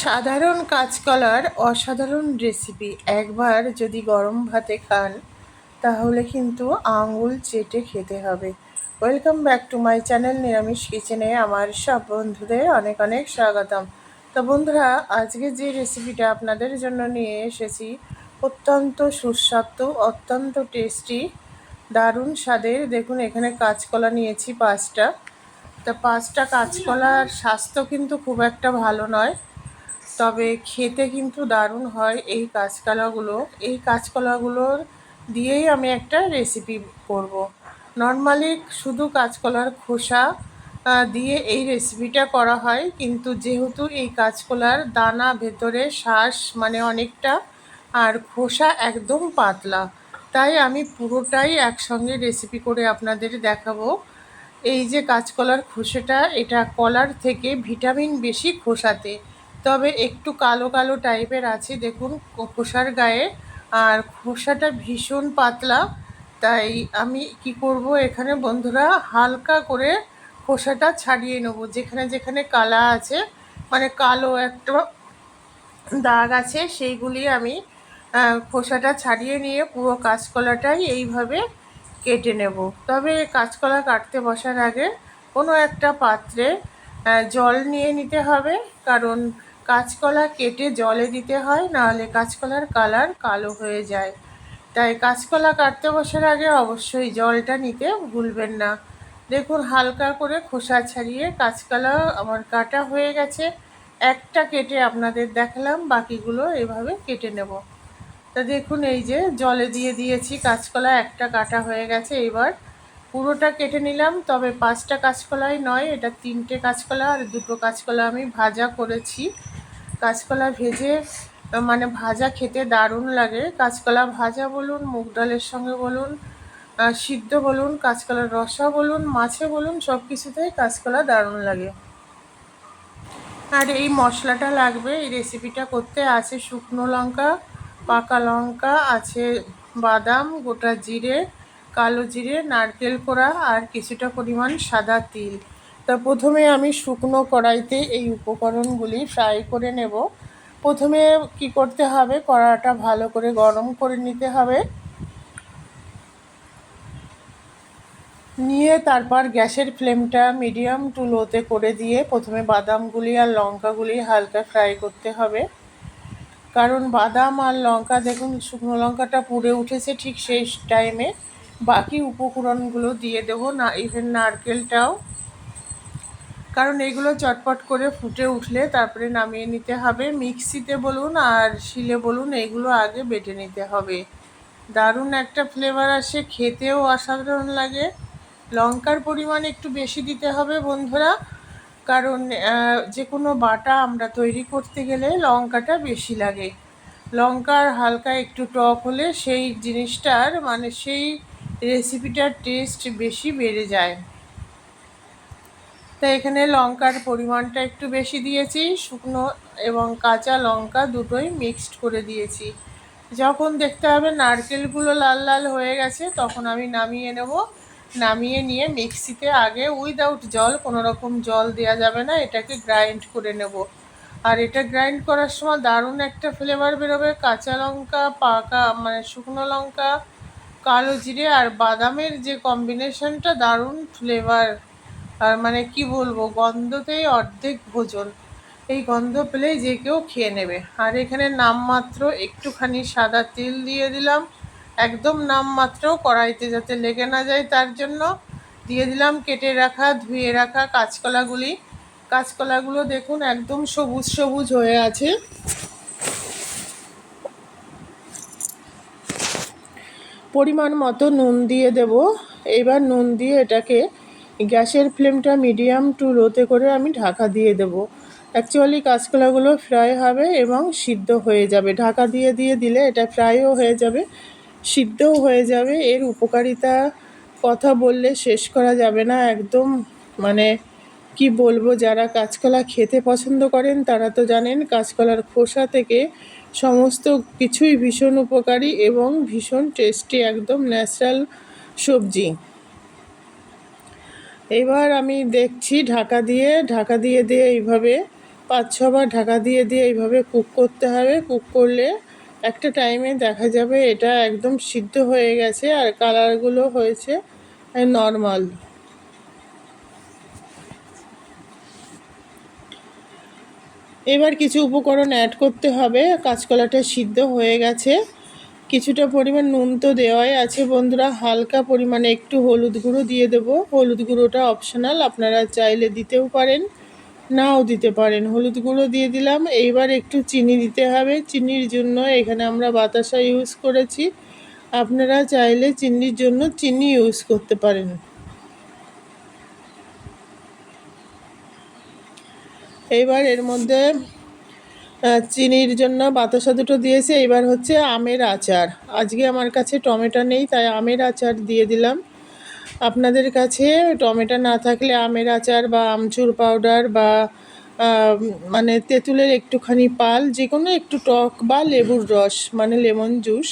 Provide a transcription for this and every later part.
সাধারণ কাঁচকলার অসাধারণ রেসিপি একবার যদি গরম ভাতে খান, তাহলে কিন্তু আঙুল চেটে খেতে হবে। Welcome back to my channel নিরামিষ কিচেনে আমার সব বন্ধুদের অনেক অনেক স্বাগতম। তো বন্ধুরা, আজকে যে রেসিপিটা আপনাদের জন্য নিয়ে এসেছি, অত্যন্ত সুস্বাদু, অত্যন্ত টেস্টি দারুণ স্বাদের। দেখুন, এখানে কাঁচকলা নিয়েছি পাঁচটা। তা পাঁচটা কাঁচকলার স্বাস্থ্য কিন্তু খুব একটা ভালো নয়। তবে খেতে কিন্তু দারুণ হয় এই কাঁচকলাগুলো। এই কাঁচকলাগুলোর দিয়েই আমি একটা রেসিপি করব। নর্মালি শুধু কাঁচকলার খোসা দিয়ে এই রেসিপিটা করা হয়, কিন্তু যেহেতু এই কাঁচকলার দানা ভেতরে শ্বাস মানে অনেকটা, আর খোসা একদম পাতলা, তাই আমি পুরোটাই একসঙ্গে রেসিপি করে আপনাদের দেখাবো। এই যে কাঁচকলার খোসাটা, এটা কলার থেকে ভিটামিন বেশি খোসাতে। তবে একটু কালো কালো টাইপের আছে, দেখুন খোসার গায়ে। আর খোসাটা ভীষণ পাতলা, তাই আমি কি করব এখানে বন্ধুরা, হালকা করে খোসাটা ছাড়িয়ে নেব। যেখানে যেখানে কালা আছে মানে কালো একটা দাগ আছে, সেইগুলি আমি খোসাটা ছাড়িয়ে নিয়ে পুরো কাঁচকলাটাই এইভাবে কেটে নেব। তবে কাঁচকলা কাটতে বসার আগে কোনো একটা পাত্রে জল নিয়ে নিতে হবে, কারণ কাঁচকলা কেটে জলে দিতে হয়, নাহলে কাঁচকলার কালার কালো হয়ে যায়। তাই কাঁচকলা কাটতে বসার আগে অবশ্যই জলটা নিতে ভুলবেন না। দেখুন, হালকা করে খোসা ছাড়িয়ে কাঁচকলা আমার কাটা হয়ে গেছে। একটা কেটে আপনাদের দেখালাম, বাকিগুলো এভাবে কেটে নেব। তা দেখুন, এই যে জলে দিয়ে দিয়েছি, কাঁচকলা একটা কাটা হয়ে গেছে। এবার পুরোটা কেটে নিলাম, তবে পাঁচটা কাঁচকলাই নয়, এটা তিনটে কাঁচকলা আর দুটো কাঁচকলা আমি ভাজা করেছি। কাঁচকলা ভেজে মানে ভাজা খেতে দারুণ লাগে। কাঁচকলা ভাজা বলুন, মুগ ডালের সঙ্গে বলুন সিদ্ধ বলুন, কাঁচকলার রসা বলুন, মাছে বলুন সব কিছুতেই কাঁচকলা দারুণ লাগে। আর এই মশলাটা লাগবে, এই রেসিপিটা করতে আছে শুকনো লঙ্কা, পাকা লঙ্কা, আছে বাদাম, গোটা জিরে, কালো জিরে, নারকেল কোড়া, আর কিছুটা পরিমাণ সাদা তিল। তা প্রথমে আমি শুকনো কড়াইতে এই উপকরণগুলি ফ্রাই করে নেব। প্রথমে কি করতে হবে? কড়াটা ভালো করে গরম করে নিতে হবে। নিয়ে তারপর গ্যাসের ফ্লেমটা মিডিয়াম টু লোতে করে দিয়ে প্রথমে বাদামগুলি আর লঙ্কাগুলি হালকা ফ্রাই করতে হবে। কারণ বাদাম আর লঙ্কা, দেখুন, শুকনো লঙ্কাটা পুড়ে উঠেছে ঠিক শেষ টাইমে বাকি উপকরণগুলো দিয়ে দেবো না ইভেন নারকেলটাও। কারণ এগুলো চটপট করে ফুটে উঠলে তারপরে নামিয়ে নিতে হবে। মিক্সিতে বলুন আর শিলে বলুন, এগুলো আগে বেটে নিতে হবে। দারুণ একটা ফ্লেভার আসে, খেতেও অসাধারণ লাগে। লঙ্কার পরিমাণ একটু বেশি দিতে হবে বন্ধুরা, কারণ যে কোনো বাটা আমরা তৈরি করতে গেলে লঙ্কাটা বেশি লাগে। লঙ্কার হালকা একটু টক হলে সেই জিনিসটার মানে সেই রেসিপিটার টেস্ট বেশি বেড়ে যায়। তো এখানে লঙ্কার পরিমাণটা একটু বেশি দিয়েছি, শুকনো এবং কাঁচা লঙ্কা দুটোই মিক্সড করে দিয়েছি। যখন দেখতে হবে নারকেলগুলো লাল লাল হয়ে গেছে, তখন আমি নামিয়ে নেব। নামিয়ে নিয়ে মিক্সিতে আগে উইদাউট জল, কোনো রকম জল দেওয়া যাবে না, এটাকে গ্রাইন্ড করে নেব। আর এটা গ্রাইন্ড করার সময় দারুণ একটা ফ্লেভার বেরোবে। কাঁচা লঙ্কা, পাকা মানে শুকনো লঙ্কা, কালো জিরে আর বাদামের যে কম্বিনেশনটা দারুণ ফ্লেভার মানে কি বলব, গন্ধতেই অর্ধেক ভোজন। এই গন্ধ পেলেই যে কেউ খেয়ে নেবে। আর এখানে নামমাত্র একটুখানি সাদা তেল দিয়ে দিলাম। একদম নামমাত্র কড়াইতে যাতে লেগে না যায়, তার জন্য দিয়ে দিলাম কেটে রাখা, ধুয়ে রাখা কাঁচকলাগুলি। কাঁচকলাগুলো দেখুন একদম সবুজ সবুজ হয়ে আছে। পরিমাণ মতো নুন দিয়ে দেব। এবার নুন দিয়ে এটাকে গ্যাসের ফ্লেমটা মিডিয়াম টু লোতে করে আমি ঢাকা দিয়ে দেব। অ্যাকচুয়ালি কাঁচকলাগুলো ফ্রাই হবে এবং সিদ্ধ হয়ে যাবে। ঢাকা দিয়ে দিয়ে দিলে এটা ফ্রাইও হয়ে যাবে, সিদ্ধও হয়ে যাবে। এর উপকারিতা কথা বললে শেষ করা যাবে না। একদম মানে কি বলব, যারা কাঁচকলা খেতে পছন্দ করেন তারা তো জানেন, কাঁচকলার খোসা থেকে সমস্ত কিছুই ভীষণ উপকারী এবং ভীষণ টেস্টি, একদম ন্যাচারাল সবজি। এবার আমি দেখছি ঢাকা দিয়ে ঢাকা দিয়ে দিয়ে এইভাবে পাঁচ ছবার ঢাকা দিয়ে দিয়ে এইভাবে কুক করতে হবে। কুক করলে একটা টাইমে দেখা যাবে এটা একদম সিদ্ধ হয়ে গেছে আর কালারগুলো হয়েছে নর্মাল এবার কিছু উপকরণ অ্যাড করতে হবে। কাঁচকলাটা সিদ্ধ হয়ে গেছে। কিছুটা পরিমাণ নুন তো দেওয়াই আছে, বন্ধুরা। হালকা পরিমাণে একটু হলুদ গুঁড়ো দিয়ে দেব। হলুদ গুঁড়োটা অপশনাল আপনারা চাইলে দিতেও পারেন, নাও দিতে পারেন। হলুদ গুঁড়ো দিয়ে দিলাম, এইবার একটু চিনি দিতে হবে। চিনির জন্য এখানে আমরা বাতাসা ইউজ করেছি। আপনারা চাইলে চিনির জন্য চিনি ইউজ করতে পারেন। এইবার এর মধ্যে চিনির জন্য বাতাসা দুটো দিয়েছি। এবার হচ্ছে আমের আচার। আজকে আমার কাছে টমেটো নেই, তাই আমের আচার দিয়ে দিলাম। আপনাদের কাছে টমেটো না থাকলে আমের আচার বা আমচুর পাউডার বা মানে তেঁতুলের একটুখানি পাল যে কোনো একটু টক বা লেবুর রস মানে লেমন জুস।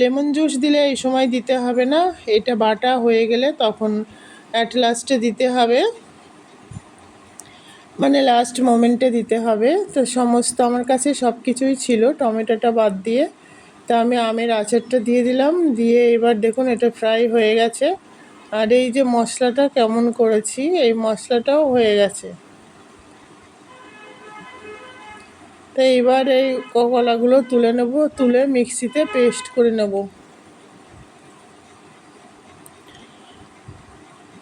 লেমন জুস দিলে এই সময় দিতে হবে না, এটা বাটা হয়ে গেলে তখন অ্যাট লাস্টে দিতে হবে। মানে লাস্ট মোমেন্টে দিতে হবে। তো সমস্ত আমার কাছে সব কিছুই ছিল। টমেটোটা বাদ দিয়ে তা আমি আমের আচারটা দিয়ে দিলাম। দিয়ে এবার দেখুন এটা ফ্রাই হয়ে গেছে। আর এই যে মশলাটা কেমন করেছি, এই মশলাটাও হয়ে গেছে। তো এইবার এই কলাগুলো তুলে নেব। তুলে মিক্সিতে পেস্ট করে নেব।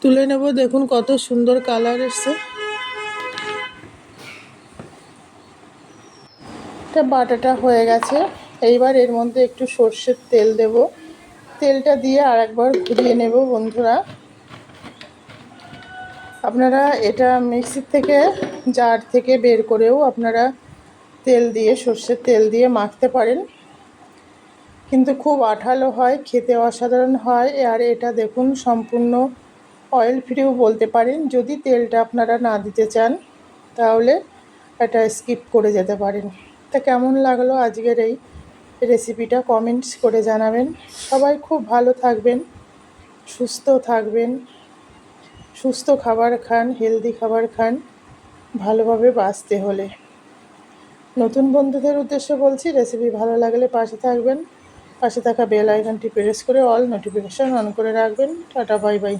তুলে নেব। দেখুন কত সুন্দর কালার এসছে। এটা বাটাটা হয়ে গেছে। এইবার এর মধ্যে একটু সর্ষের তেল দেব। তেলটা দিয়ে আর একবার ঘুরিয়ে নেব বন্ধুরা। আপনারা এটা মিক্সির থেকে, জার থেকে বের করেও আপনারা তেল দিয়ে, সর্ষের তেল দিয়ে মাখতে পারেন। কিন্তু খুব আঠালো হয়, খেতে অসাধারণ হয়। আর এটা দেখুন, সম্পূর্ণ অয়েল ফ্রিও বলতে পারেন। যদি তেলটা আপনারা না দিতে চান, তাহলে এটা স্কিপ করে যেতে পারেন। তা কেমন লাগল আজকের এই রেসিপিটা কমেন্টস করে জানাবেন। সবাই খুব ভালো থাকবেন, সুস্থ থাকবেন, সুস্থ খাবার খান হেলদি খাবার খান, ভালোভাবে বাঁচতে হলে। নতুন বন্ধুদের উদ্দেশ্যে বলছি রেসিপি ভালো লাগলে পাশে থাকবেন। পাশে থাকা বেল আইকনটি প্রেস করে অল নোটিফিকেশান অন করে রাখবেন। Tata bye bye